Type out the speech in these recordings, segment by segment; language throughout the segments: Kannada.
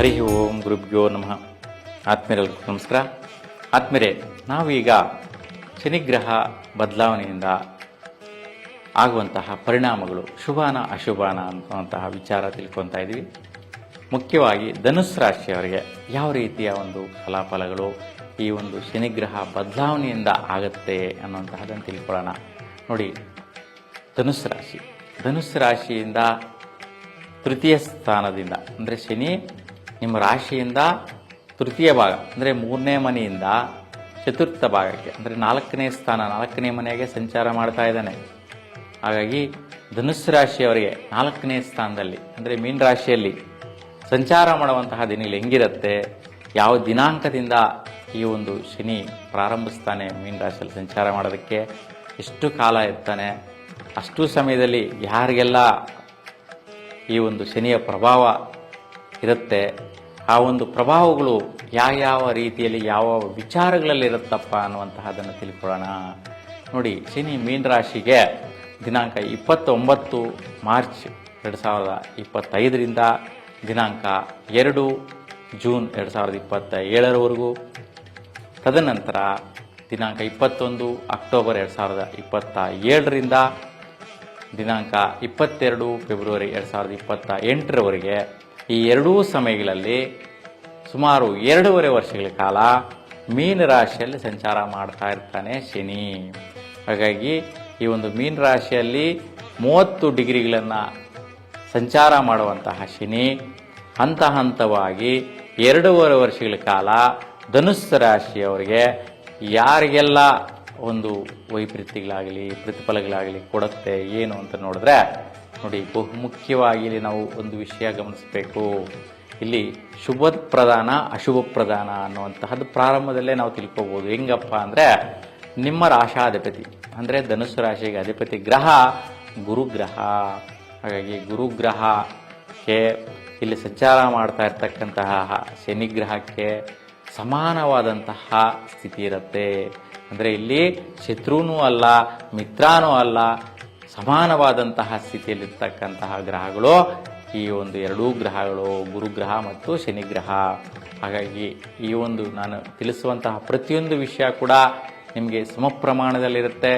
ಹರಿ ಓಂ ಗುರುಭ್ಯೋ ನಮಃ. ಆತ್ಮೀಯರಿಗೂ ನಮಸ್ಕಾರ. ಆತ್ಮೀಯರೇ, ನಾವೀಗ ಶನಿಗ್ರಹ ಬದಲಾವಣೆಯಿಂದ ಆಗುವಂತಹ ಪರಿಣಾಮಗಳು ಶುಭಾನ ಅಶುಭಾನ ಅನ್ನುವಂತಹ ವಿಚಾರ ತಿಳ್ಕೊತಾ ಇದ್ದೀವಿ. ಮುಖ್ಯವಾಗಿ ಧನುಸ್ ರಾಶಿಯವರಿಗೆ ಯಾವ ರೀತಿಯ ಒಂದು ಫಲಾಫಲಗಳು ಈ ಒಂದು ಶನಿಗ್ರಹ ಬದಲಾವಣೆಯಿಂದ ಆಗುತ್ತೆ ಅನ್ನುವಂತಹದನ್ನು ತಿಳ್ಕೊಳ್ಳೋಣ. ನೋಡಿ, ಧನುಸ್ ರಾಶಿ. ಧನುಸ್ ರಾಶಿಯಿಂದ ತೃತೀಯ ಸ್ಥಾನದಿಂದ, ಅಂದರೆ ಶನಿ ನಿಮ್ಮ ರಾಶಿಯಿಂದ ತೃತೀಯ ಭಾಗ, ಅಂದರೆ ಮೂರನೇ ಮನೆಯಿಂದ ಚತುರ್ಥ ಭಾಗಕ್ಕೆ, ಅಂದರೆ ನಾಲ್ಕನೇ ಸ್ಥಾನ, ನಾಲ್ಕನೇ ಮನೆಗೆ ಸಂಚಾರ ಮಾಡ್ತಾ ಇದ್ದಾನೆ. ಹಾಗಾಗಿ ಧನುಸ್ಸು ರಾಶಿಯವರಿಗೆ ನಾಲ್ಕನೇ ಸ್ಥಾನದಲ್ಲಿ, ಅಂದರೆ ಮೀನ್ ರಾಶಿಯಲ್ಲಿ ಸಂಚಾರ ಮಾಡುವಂತಹ ದಿನಗಳು ಹೆಂಗಿರುತ್ತೆ, ಯಾವ ದಿನಾಂಕದಿಂದ ಈ ಒಂದು ಶನಿ ಪ್ರಾರಂಭಿಸ್ತಾನೆ ಮೀನ್ ರಾಶಿಯಲ್ಲಿ ಸಂಚಾರ ಮಾಡೋದಕ್ಕೆ, ಎಷ್ಟು ಕಾಲ ಇರ್ತಾನೆ, ಅಷ್ಟು ಸಮಯದಲ್ಲಿ ಯಾರಿಗೆಲ್ಲ ಈ ಒಂದು ಶನಿಯ ಪ್ರಭಾವ ಇರುತ್ತೆ. ಆ ಒಂದು ಪ್ರಭಾವಗಳು ಯಾವ ಯಾವ ರೀತಿಯಲ್ಲಿ ಯಾವ ವಿಚಾರಗಳಲ್ಲಿ ಇರುತ್ತಪ್ಪ ಅನ್ನುವಂತಹದನ್ನು ತಿಳ್ಕೊಳ್ಳೋಣ. ನೋಡಿ, ಶನಿ ಮೀನ ರಾಶಿಗೆ ದಿನಾಂಕ ಇಪ್ಪತ್ತೊಂಬತ್ತು ಮಾರ್ಚ್ ಎರಡು ಸಾವಿರದ ಇಪ್ಪತ್ತೈದರಿಂದ ದಿನಾಂಕ ಎರಡು ಜೂನ್ ಎರಡು ಸಾವಿರದ ಇಪ್ಪತ್ತ ಏಳರವರೆಗೂ ತದನಂತರ ದಿನಾಂಕ ಇಪ್ಪತ್ತೊಂದು ಅಕ್ಟೋಬರ್ ಎರಡು ಸಾವಿರದ ಇಪ್ಪತ್ತ ಏಳರಿಂದ ದಿನಾಂಕ ಇಪ್ಪತ್ತೆರಡು ಫೆಬ್ರವರಿ ಎರಡು ಸಾವಿರದ ಇಪ್ಪತ್ತ ಎಂಟರವರೆಗೆ ಈ ಎರಡೂ ಸಮಯಗಳಲ್ಲಿ ಸುಮಾರು ಎರಡೂವರೆ ವರ್ಷಗಳ ಕಾಲ ಮೀನ ರಾಶಿಯಲ್ಲಿ ಸಂಚಾರ ಮಾಡ್ತಾ ಇರ್ತಾನೆ ಶನಿ. ಹಾಗಾಗಿ ಈ ಒಂದು ಮೀನ ರಾಶಿಯಲ್ಲಿ ಮೂವತ್ತು ಡಿಗ್ರಿಗಳನ್ನು ಸಂಚಾರ ಮಾಡುವಂತಹ ಶನಿ, ಹಂತ ಹಂತವಾಗಿ ಎರಡೂವರೆ ವರ್ಷಗಳ ಕಾಲ ಧನುಸ್ಸು ರಾಶಿಯವರಿಗೆ ಯಾರಿಗೆಲ್ಲ ಒಂದು ವೈಪರೀತ್ಯಗಳಾಗಲಿ, ಪ್ರತಿಫಲಗಳಾಗಲಿ ಕೊಡುತ್ತೆ, ಏನು ಅಂತ ನೋಡಿದ್ರೆ ನೋಡಿ, ಬಹುಮುಖ್ಯವಾಗಿ ಇಲ್ಲಿ ನಾವು ಒಂದು ವಿಷಯ ಗಮನಿಸಬೇಕು. ಇಲ್ಲಿ ಶುಭ ಪ್ರಧಾನ, ಅಶುಭ ಪ್ರಧಾನ ಅನ್ನುವಂತಹದ್ದು ಪ್ರಾರಂಭದಲ್ಲೇ ನಾವು ತಿಳ್ಕೊಬೋದು. ಹೆಂಗಪ್ಪ ಅಂದರೆ, ನಿಮ್ಮ ರಾಶಾಧಿಪತಿ ಅಂದರೆ ಧನುಸ್ಸು ರಾಶಿಗೆ ಅಧಿಪತಿ ಗ್ರಹ, ಗುರುಗ್ರಹ. ಹಾಗಾಗಿ ಗುರುಗ್ರಹಕ್ಕೆ ಇಲ್ಲಿ ಸಂಚಾರ ಮಾಡ್ತಾ ಇರ್ತಕ್ಕಂತಹ ಶನಿಗ್ರಹಕ್ಕೆ ಸಮಾನವಾದಂತಹ ಸ್ಥಿತಿ ಇರುತ್ತೆ. ಅಂದರೆ ಇಲ್ಲಿ ಶತ್ರುನೂ ಅಲ್ಲ, ಮಿತ್ರನೂ ಅಲ್ಲ ಸಮಾನವಾದಂತಹ ಸ್ಥಿತಿಯಲ್ಲಿರ್ತಕ್ಕಂತಹ ಗ್ರಹಗಳು, ಈ ಒಂದು ಎರಡೂ ಗ್ರಹಗಳು, ಗುರುಗ್ರಹ ಮತ್ತು ಶನಿಗ್ರಹ. ಹಾಗಾಗಿ ಈ ಒಂದು ನಾನು ತಿಳಿಸುವಂತಹ ಪ್ರತಿಯೊಂದು ವಿಷಯ ಕೂಡ ನಿಮಗೆ ಸಮ ಪ್ರಮಾಣದಲ್ಲಿರುತ್ತೆ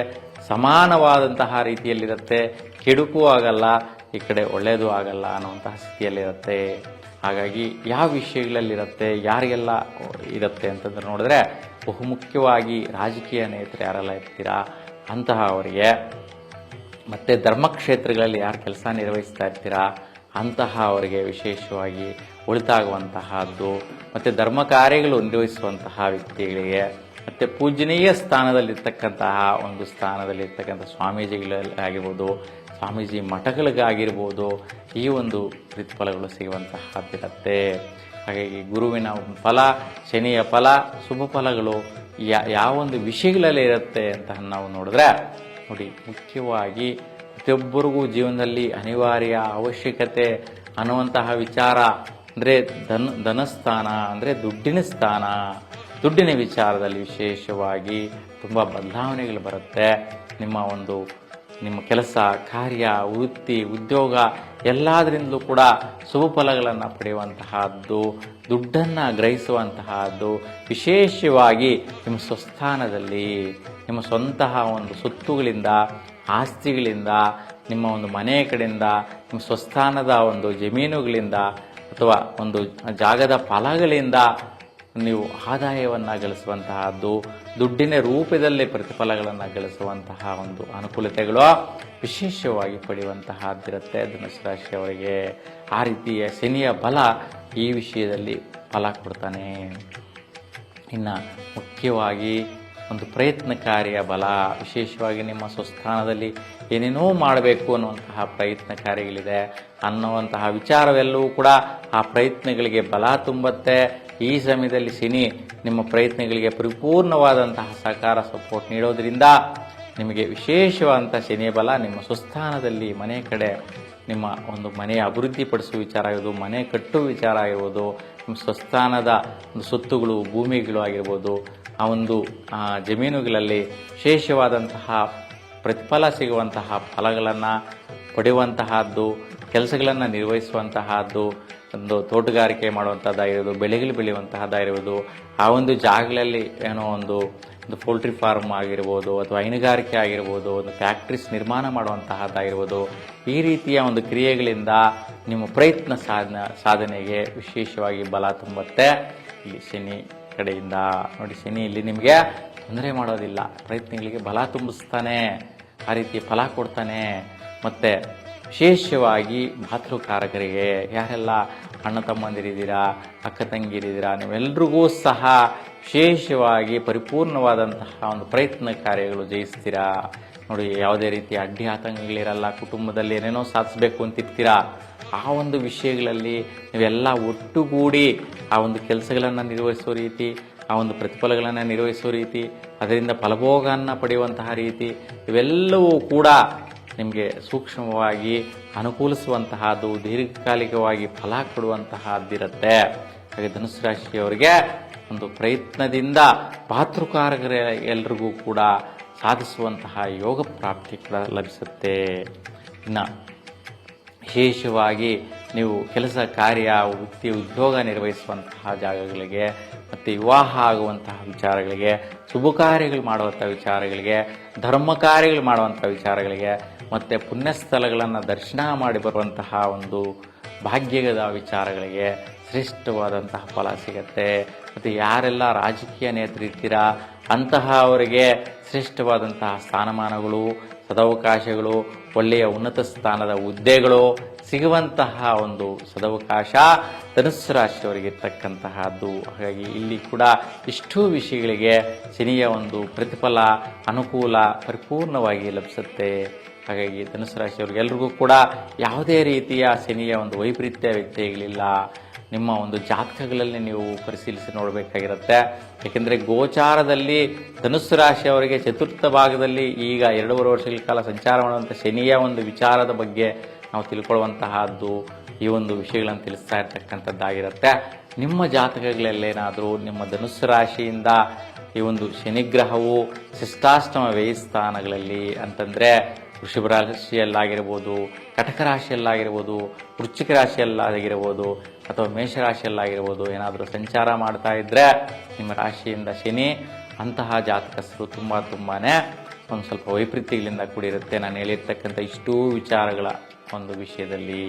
ಸಮಾನವಾದಂತಹ ರೀತಿಯಲ್ಲಿರುತ್ತೆ. ಕೆಡುಕು ಆಗಲ್ಲ, ಈ ಕಡೆ ಒಳ್ಳೆಯದು ಆಗಲ್ಲ ಅನ್ನುವಂತಹ ಸ್ಥಿತಿಯಲ್ಲಿರುತ್ತೆ. ಹಾಗಾಗಿ ಯಾವ ವಿಷಯಗಳಲ್ಲಿರುತ್ತೆ, ಯಾರಿಗೆಲ್ಲ ಇರುತ್ತೆ ಅಂತಂದ್ರೆ ನೋಡಿದ್ರೆ ಬಹುಮುಖ್ಯವಾಗಿ ರಾಜಕೀಯ ನೇತರು ಯಾರೆಲ್ಲ ಇರ್ತೀರಾ, ಅಂತಹ ಅವರಿಗೆ ಮತ್ತು ಧರ್ಮಕ್ಷೇತ್ರಗಳಲ್ಲಿ ಯಾರು ಕೆಲಸ ನಿರ್ವಹಿಸ್ತಾ ಇರ್ತೀರಾ, ಅಂತಹ ಅವರಿಗೆ ವಿಶೇಷವಾಗಿ ಉಳಿತಾಗುವಂತಹದ್ದು ಮತ್ತು ಧರ್ಮ ಕಾರ್ಯಗಳು ನಿರ್ವಹಿಸುವಂತಹ ವ್ಯಕ್ತಿಗಳಿಗೆ, ಮತ್ತು ಪೂಜನೀಯ ಸ್ಥಾನದಲ್ಲಿರ್ತಕ್ಕಂತಹ ಒಂದು ಸ್ಥಾನದಲ್ಲಿರ್ತಕ್ಕಂಥ ಸ್ವಾಮೀಜಿಗಳಾಗಿರ್ಬೋದು ಸ್ವಾಮೀಜಿ ಮಠಗಳಿಗಾಗಿರ್ಬೋದು, ಈ ಒಂದು ಪ್ರತಿಫಲಗಳು ಸಿಗುವಂತಹದ್ದಿರುತ್ತೆ ಹಾಗಾಗಿ ಗುರುವಿನ ಫಲ, ಶನಿಯ ಫಲ, ಶುಭ ಫಲಗಳು ಯಾ ಯಾವೊಂದು ವಿಷಯಗಳಲ್ಲಿ ಇರುತ್ತೆ ಅಂತ ನಾವು ನೋಡಿದ್ರೆ ನೋಡಿ, ಮುಖ್ಯವಾಗಿ ಪ್ರತಿಯೊಬ್ಬರಿಗೂ ಜೀವನದಲ್ಲಿ ಅನಿವಾರ್ಯ ಅವಶ್ಯಕತೆ ಅನ್ನುವಂತಹ ವಿಚಾರ ಅಂದರೆ ಧನ, ಧನಸ್ಥಾನ ಅಂದರೆ ದುಡ್ಡಿನ ಸ್ಥಾನ. ದುಡ್ಡಿನ ವಿಚಾರದಲ್ಲಿ ವಿಶೇಷವಾಗಿ ತುಂಬ ಬದಲಾವಣೆಗಳು ಬರುತ್ತೆ. ನಿಮ್ಮ ಒಂದು ನಿಮ್ಮ ಕೆಲಸ, ಕಾರ್ಯ, ವೃತ್ತಿ, ಉದ್ಯೋಗ ಎಲ್ಲದರಿಂದಲೂ ಕೂಡ ಶುಭ ಫಲಗಳನ್ನು ಪಡೆಯುವಂತಹದ್ದು, ದುಡ್ಡನ್ನು ಗ್ರಹಿಸುವಂತಹದ್ದು, ವಿಶೇಷವಾಗಿ ನಿಮ್ಮ ಸ್ವಸ್ಥಾನದಲ್ಲಿ, ನಿಮ್ಮ ಸ್ವಂತಹ ಒಂದು ಸುತ್ತುಗಳಿಂದ, ಆಸ್ತಿಗಳಿಂದ, ನಿಮ್ಮ ಒಂದು ಮನೆಯ ಕಡೆಯಿಂದ, ನಿಮ್ಮ ಸ್ವಸ್ಥಾನದ ಒಂದು ಜಮೀನುಗಳಿಂದ ಅಥವಾ ಒಂದು ಜಾಗದ ಫಲಗಳಿಂದ ನೀವು ಆದಾಯವನ್ನು ಗಳಿಸುವಂತಹದ್ದು, ದುಡ್ಡಿನ ರೂಪದಲ್ಲಿ ಪ್ರತಿಫಲಗಳನ್ನು ಗಳಿಸುವಂತಹ ಒಂದು ಅನುಕೂಲತೆಗಳು ವಿಶೇಷವಾಗಿ ಪಡೆಯುವಂತಹದ್ದಿರುತ್ತೆ ಧನುಸು ರಾಶಿಯವರಿಗೆ. ಆ ರೀತಿಯ ಶನಿಯ ಬಲ ಈ ವಿಷಯದಲ್ಲಿ ಫಲ ಕೊಡ್ತಾನೆ. ಇನ್ನು ಮುಖ್ಯವಾಗಿ ಒಂದು ಪ್ರಯತ್ನಕಾರಿಯ ಬಲ, ವಿಶೇಷವಾಗಿ ನಿಮ್ಮ ಸ್ವಸ್ಥಾನದಲ್ಲಿ ಏನೇನೋ ಮಾಡಬೇಕು ಅನ್ನುವಂತಹ ಪ್ರಯತ್ನ ಕಾರ್ಯಗಳಿದೆ ಅನ್ನುವಂತಹ ವಿಚಾರವೆಲ್ಲವೂ ಕೂಡ ಆ ಪ್ರಯತ್ನಗಳಿಗೆ ಬಲ ತುಂಬತ್ತೆ. ಈ ಸಮಯದಲ್ಲಿ ಶನಿ ನಿಮ್ಮ ಪ್ರಯತ್ನಗಳಿಗೆ ಪರಿಪೂರ್ಣವಾದಂತಹ ಸಹಕಾರ ಸಪೋರ್ಟ್ ನೀಡೋದ್ರಿಂದ ನಿಮಗೆ ವಿಶೇಷವಾದಂಥ ಶನಿಯ ಬಲ ನಿಮ್ಮ ಸ್ವಸ್ಥಾನದಲ್ಲಿ ಮನೆ ಕಡೆ ನಿಮ್ಮ ಒಂದು ಮನೆಯ ಅಭಿವೃದ್ಧಿಪಡಿಸುವ ವಿಚಾರ ಆಗಿರ್ಬೋದು, ಮನೆ ಕಟ್ಟುವ ವಿಚಾರ ಆಗಿರ್ಬೋದು, ನಿಮ್ಮ ಸ್ವಸ್ಥಾನದ ಒಂದು ಸೊತ್ತುಗಳು, ಭೂಮಿಗಳು ಆಗಿರ್ಬೋದು, ಆ ಒಂದು ಜಮೀನುಗಳಲ್ಲಿ ವಿಶೇಷವಾದಂತಹ ಪ್ರತಿಫಲ ಸಿಗುವಂತಹ ಫಲಗಳನ್ನು ಪಡೆಯುವಂತಹದ್ದು ಕೆಲಸಗಳನ್ನು ನಿರ್ವಹಿಸುವಂತಹದ್ದು, ಒಂದು ತೋಟಗಾರಿಕೆ ಮಾಡುವಂಥದ್ದಾಗಿರ್ಬೋದು ಬೆಳೆಗಳು ಬೆಳೆಯುವಂತಹದ್ದಾಗಿರ್ಬೋದು, ಆ ಒಂದು ಜಾಗಗಳಲ್ಲಿ ಏನೋ ಒಂದು ಒಂದು ಪೋಲ್ಟ್ರಿ ಫಾರ್ಮ್ ಆಗಿರ್ಬೋದು ಅಥವಾ ಹೈನುಗಾರಿಕೆ ಆಗಿರ್ಬೋದು, ಒಂದು ಫ್ಯಾಕ್ಟ್ರೀಸ್ ನಿರ್ಮಾಣ ಮಾಡುವಂತಹದ್ದಾಗಿರ್ಬೋದು, ಈ ರೀತಿಯ ಒಂದು ಕ್ರಿಯೆಗಳಿಂದ ನಿಮ್ಮ ಪ್ರಯತ್ನ ಸಾಧನ, ಸಾಧನೆಗೆ ವಿಶೇಷವಾಗಿ ಬಲ ತುಂಬುತ್ತೆ. ಇಲ್ಲಿ ಶನಿ ಕಡೆಯಿಂದ ನೋಡಿ, ಶನಿ ಇಲ್ಲಿ ನಿಮಗೆ ತೊಂದರೆ ಮಾಡೋದಿಲ್ಲ. ಪ್ರಯತ್ನಗಳಿಗೆ ಬಲ ತುಂಬಿಸ್ತಾನೆ. ಆ ರೀತಿ ಫಲ ಕೊಡ್ತಾನೆ. ಮತ್ತೆ ವಿಶೇಷವಾಗಿ ಮಾತೃಕಾರಕರಿಗೆ, ಯಾರೆಲ್ಲ ಅಣ್ಣ ತಮ್ಮಂದಿರಿದ್ದೀರಾ, ಅಕ್ಕ ತಂಗಿರಿದ್ದೀರಾ, ನೀವೆಲ್ರಿಗೂ ಸಹ ವಿಶೇಷವಾಗಿ ಪರಿಪೂರ್ಣವಾದಂತಹ ಒಂದು ಪ್ರಯತ್ನ ಕಾರ್ಯಗಳು ಜಯಿಸ್ತೀರಾ? ನೋಡಿ, ಯಾವುದೇ ರೀತಿಯ ಅಡ್ಡಿ ಆತಂಕಗಳಿರಲ್ಲ, ಕುಟುಂಬದಲ್ಲಿ ಏನೇನೋ ಸಾಧಿಸಬೇಕು ಅಂತಿರ್ತೀರಾ ಆ ಒಂದು ವಿಷಯಗಳಲ್ಲಿ ನೀವೆಲ್ಲ ಒಟ್ಟುಗೂಡಿ ಆ ಒಂದು ಕೆಲಸಗಳನ್ನು ನಿರ್ವಹಿಸೋ ರೀತಿ, ಆ ಒಂದು ಪ್ರತಿಫಲಗಳನ್ನು ನಿರ್ವಹಿಸೋ ರೀತಿ, ಅದರಿಂದ ಫಲಭೋಗವನ್ನು ಪಡೆಯುವಂತಹ ರೀತಿ, ಇವೆಲ್ಲವೂ ಕೂಡ ನಿಮಗೆ ಸೂಕ್ಷ್ಮವಾಗಿ ಅನುಕೂಲಿಸುವಂತಹದ್ದು, ದೀರ್ಘಕಾಲಿಕವಾಗಿ ಫಲ ಕೊಡುವಂತಹದ್ದಿರುತ್ತೆ. ಹಾಗೆ ಧನುಸು ರಾಶಿಯವರಿಗೆ ಒಂದು ಪ್ರಯತ್ನದಿಂದ ಪಾತೃಕಾರಕರ ಎಲ್ರಿಗೂ ಕೂಡ ಸಾಧಿಸುವಂತಹ ಯೋಗ ಪ್ರಾಪ್ತಿ ಕೂಡ ಲಭಿಸುತ್ತೆ. ಇನ್ನು ವಿಶೇಷವಾಗಿ ನೀವು ಕೆಲಸ, ಕಾರ್ಯ, ವೃತ್ತಿ, ಉದ್ಯೋಗ ನಿರ್ವಹಿಸುವಂತಹ ಜಾಗಗಳಿಗೆ, ಮತ್ತು ವಿವಾಹ ಆಗುವಂತಹ ವಿಚಾರಗಳಿಗೆ, ಶುಭ ಕಾರ್ಯಗಳು ಮಾಡುವಂಥ ವಿಚಾರಗಳಿಗೆ, ಧರ್ಮ ಕಾರ್ಯಗಳು ಮಾಡುವಂಥ ವಿಚಾರಗಳಿಗೆ ಮತ್ತು ಪುಣ್ಯಸ್ಥಳಗಳನ್ನು ದರ್ಶನ ಮಾಡಿ ಬರುವಂತಹ ಒಂದು ಭಾಗ್ಯದ ವಿಚಾರಗಳಿಗೆ ಶ್ರೇಷ್ಠವಾದಂತಹ ಫಲ ಸಿಗತ್ತೆ. ಮತ್ತು ಯಾರೆಲ್ಲ ರಾಜಕೀಯ ನೇತೃತ್ತೀರಾ ಅಂತಹ ಅವರಿಗೆ ಶ್ರೇಷ್ಠವಾದಂತಹ ಸ್ಥಾನಮಾನಗಳು, ಸದವಕಾಶಗಳು, ಒಳ್ಳೆಯ ಉನ್ನತ ಸ್ಥಾನದ ಹುದ್ದೆಗಳು ಸಿಗುವಂತಹ ಒಂದು ಸದವಕಾಶ ಧನುಸ್ಸು ರಾಶಿಯವರಿಗೆ ಇರ್ತಕ್ಕಂತಹದ್ದು. ಹಾಗಾಗಿ ಇಲ್ಲಿ ಕೂಡ ಇಷ್ಟೂ ವಿಷಯಗಳಿಗೆ ಶನಿಯ ಒಂದು ಪ್ರತಿಫಲ, ಅನುಕೂಲ ಪರಿಪೂರ್ಣವಾಗಿ ಲಭಿಸುತ್ತೆ. ಹಾಗಾಗಿ ಧನುಸು ರಾಶಿಯವ್ರಿಗೆಲ್ರಿಗೂ ಕೂಡ ಯಾವುದೇ ರೀತಿಯ ಶನಿಯ ಒಂದು ವೈಪರೀತ್ಯ ವ್ಯಕ್ತಿಗಳಿಲ್ಲ ನಿಮ್ಮ ಒಂದು ಜಾತಕಗಳಲ್ಲಿ ನೀವು ಪರಿಶೀಲಿಸಿ ನೋಡಬೇಕಾಗಿರುತ್ತೆ. ಯಾಕೆಂದರೆ ಗೋಚಾರದಲ್ಲಿ ಧನುಸ್ಸು ರಾಶಿಯವರಿಗೆ ಚತುರ್ಥ ಭಾಗದಲ್ಲಿ ಈಗ ಎರಡೂವರೆ ವರ್ಷಗಳ ಕಾಲ ಸಂಚಾರ ಮಾಡುವಂಥ ಶನಿಯ ಒಂದು ವಿಚಾರದ ಬಗ್ಗೆ ನಾವು ತಿಳ್ಕೊಳ್ಳುವಂತಹದ್ದು ಈ ಒಂದು ವಿಷಯಗಳನ್ನು ತಿಳಿಸ್ತಾ ಇರ್ತಕ್ಕಂಥದ್ದಾಗಿರುತ್ತೆ. ನಿಮ್ಮ ಜಾತಕಗಳಲ್ಲೇನಾದರೂ ನಿಮ್ಮ ಧನುಸ್ಸು ರಾಶಿಯಿಂದ ಈ ಒಂದು ಶನಿಗ್ರಹವು ಶಿಷ್ಟಾಷ್ಟಮ ವ್ಯಯಸ್ಥಾನಗಳಲ್ಲಿ ಅಂತಂದರೆ ವೃಷಭ ರಾಶಿಯಲ್ಲಾಗಿರ್ಬೋದು, ಕಟಕ ರಾಶಿಯಲ್ಲಾಗಿರ್ಬೋದು, ವೃಶ್ಚಿಕ ರಾಶಿಯಲ್ಲಾಗಿರ್ಬೋದು, ಅಥವಾ ಮೇಷರಾಶಿಯಲ್ಲಾಗಿರ್ಬೋದು ಏನಾದರೂ ಸಂಚಾರ ಮಾಡ್ತಾ ಇದ್ದರೆ ನಿಮ್ಮ ರಾಶಿಯಿಂದ ಶನಿ, ಅಂತಹ ಜಾತಕಸ್ಥರು ತುಂಬ ತುಂಬಾ ಒಂದು ಸ್ವಲ್ಪ ವೈಪರೀತ್ಯಗಳಿಂದ ಕೂಡಿರುತ್ತೆ. ನಾನು ಹೇಳಿರ್ತಕ್ಕಂಥ ಇಷ್ಟೂ ವಿಚಾರಗಳ ಒಂದು ವಿಷಯದಲ್ಲಿ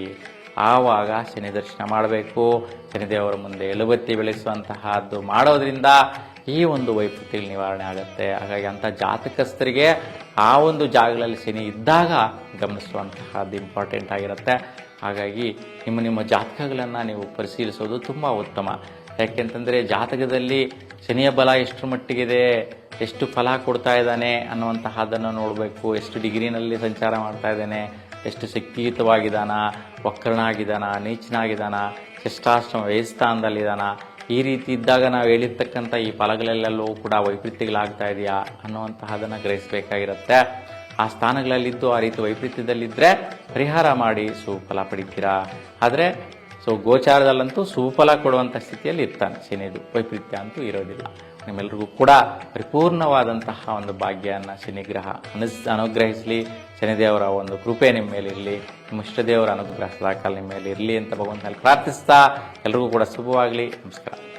ಆವಾಗ ಶನಿ ದರ್ಶನ ಮಾಡಬೇಕು. ಶನಿದೇವರ ಮುಂದೆ ಎಲುಬತ್ತಿ ಬೆಳೆಸುವಂತಹದ್ದು ಮಾಡೋದ್ರಿಂದ ಈ ಒಂದು ವೈಪರೀತ್ಯಗಳು ನಿವಾರಣೆ ಆಗುತ್ತೆ. ಹಾಗಾಗಿ ಅಂಥ ಜಾತಕಸ್ಥರಿಗೆ ಆ ಒಂದು ಜಾಗಗಳಲ್ಲಿ ಶನಿ ಇದ್ದಾಗ ಗಮನಿಸುವಂತಹದ್ದು ಇಂಪಾರ್ಟೆಂಟ್ ಆಗಿರುತ್ತೆ. ಹಾಗಾಗಿ ನಿಮ್ಮ ನಿಮ್ಮ ಜಾತಕಗಳನ್ನು ನೀವು ಪರಿಶೀಲಿಸೋದು ತುಂಬ ಉತ್ತಮ. ಯಾಕೆಂತಂದರೆ ಜಾತಕದಲ್ಲಿ ಶನಿಯ ಬಲ ಎಷ್ಟು ಮಟ್ಟಿಗಿದೆ, ಎಷ್ಟು ಫಲ ಕೊಡ್ತಾ ಇದ್ದಾನೆ ಅನ್ನುವಂತಹದ್ದನ್ನು ನೋಡಬೇಕು. ಎಷ್ಟು ಡಿಗ್ರಿನಲ್ಲಿ ಸಂಚಾರ ಮಾಡ್ತಾ ಇದ್ದಾನೆ, ಎಷ್ಟು ಶಕ್ತಿಯುತವಾಗಿದ್ದಾನ, ವಕ್ರನಾಗಿದ್ದಾನ, ನೀಚನಾಗಿದ್ದಾನ ಶಿಷ್ಟಾಶ್ರಮ ವ್ಯಯಸ್ಥಾನದಲ್ಲಿದ್ದಾನ ಈ ರೀತಿ ಇದ್ದಾಗ ನಾವು ಹೇಳಿರ್ತಕ್ಕಂಥ ಈ ಫಲಗಳಲ್ಲೆಲ್ಲೂ ಕೂಡ ವೈಪರೀತ್ಯಗಳಾಗ್ತಾ ಇದೆಯಾ ಅನ್ನುವಂತಹದನ್ನು ಗ್ರಹಿಸಬೇಕಾಗಿರುತ್ತೆ. ಆ ಸ್ಥಾನಗಳಲ್ಲಿದ್ದು ಆ ರೀತಿ ವೈಪರೀತ್ಯದಲ್ಲಿದ್ದರೆ ಪರಿಹಾರ ಮಾಡಿ ಸುಫಲ ಪಡಿತೀರಾ? ಆದರೆ, ಸೊ ಗೋಚಾರದಲ್ಲಂತೂ ಸುಫಲ ಕೊಡುವಂಥ ಸ್ಥಿತಿಯಲ್ಲಿ ಇರ್ತಾನೆ ಶನಿದು ವೈಪರೀತ್ಯ ಅಂತೂ ಇರೋದಿಲ್ಲ. ನಿಮ್ಮೆಲ್ರಿಗೂ ಕೂಡ ಪರಿಪೂರ್ಣವಾದಂತಹ ಒಂದು ಭಾಗ್ಯವನ್ನು ಶನಿಗ್ರಹ ಅನುಸ್, ಅನುಗ್ರಹಿಸಲಿ. ಶನಿದೇವರ ಒಂದು ಕೃಪೆ ನಿಮ್ಮ ಮೇಲೆ ಇರಲಿ. ನಿಮ್ಮ ಇಷ್ಟದೇವರ ಅನುಗ್ರಹ ಸದಾಕಾಲ ನಿಮ್ಮ ಮೇಲೆ ಇರಲಿ ಅಂತ ಭಗವಂತನಲ್ಲಿ ಪ್ರಾರ್ಥಿಸ್ತಾ ಎಲ್ರಿಗೂ ಕೂಡ ಶುಭವಾಗಲಿ. ನಮಸ್ಕಾರ.